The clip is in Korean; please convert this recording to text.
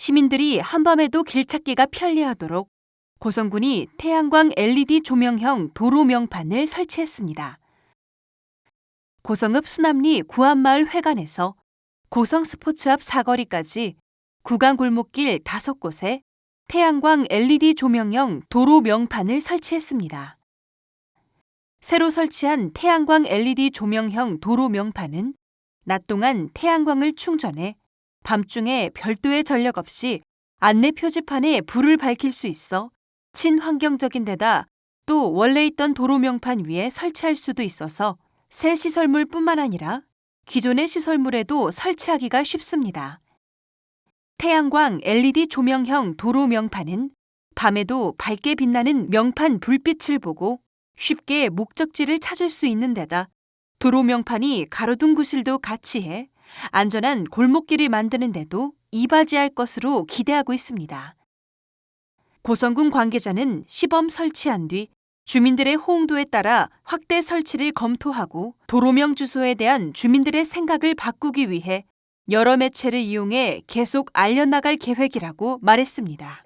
시민들이 한밤에도 길 찾기가 편리하도록 고성군이 태양광 LED 조명형 도로 명판을 설치했습니다. 고성읍 수남리 구안마을 회관에서 고성 스포츠 앞 사거리까지 구간 골목길 다섯 곳에 태양광 LED 조명형 도로 명판을 설치했습니다. 새로 설치한 태양광 LED 조명형 도로 명판은 낮 동안 태양광을 충전해 밤중에 별도의 전력 없이 안내 표지판에 불을 밝힐 수 있어 친환경적인 데다 또 원래 있던 도로 명판 위에 설치할 수도 있어서 새 시설물뿐만 아니라 기존의 시설물에도 설치하기가 쉽습니다. 태양광 LED 조명형 도로 명판은 밤에도 밝게 빛나는 명판 불빛을 보고 쉽게 목적지를 찾을 수 있는 데다 도로 명판이 가로등 구실도 같이 해 안전한 골목길을 만드는 데도 이바지할 것으로 기대하고 있습니다. 고성군 관계자는 시범 설치한 뒤 주민들의 호응도에 따라 확대 설치를 검토하고 도로명 주소에 대한 주민들의 생각을 바꾸기 위해 여러 매체를 이용해 계속 알려나갈 계획이라고 말했습니다.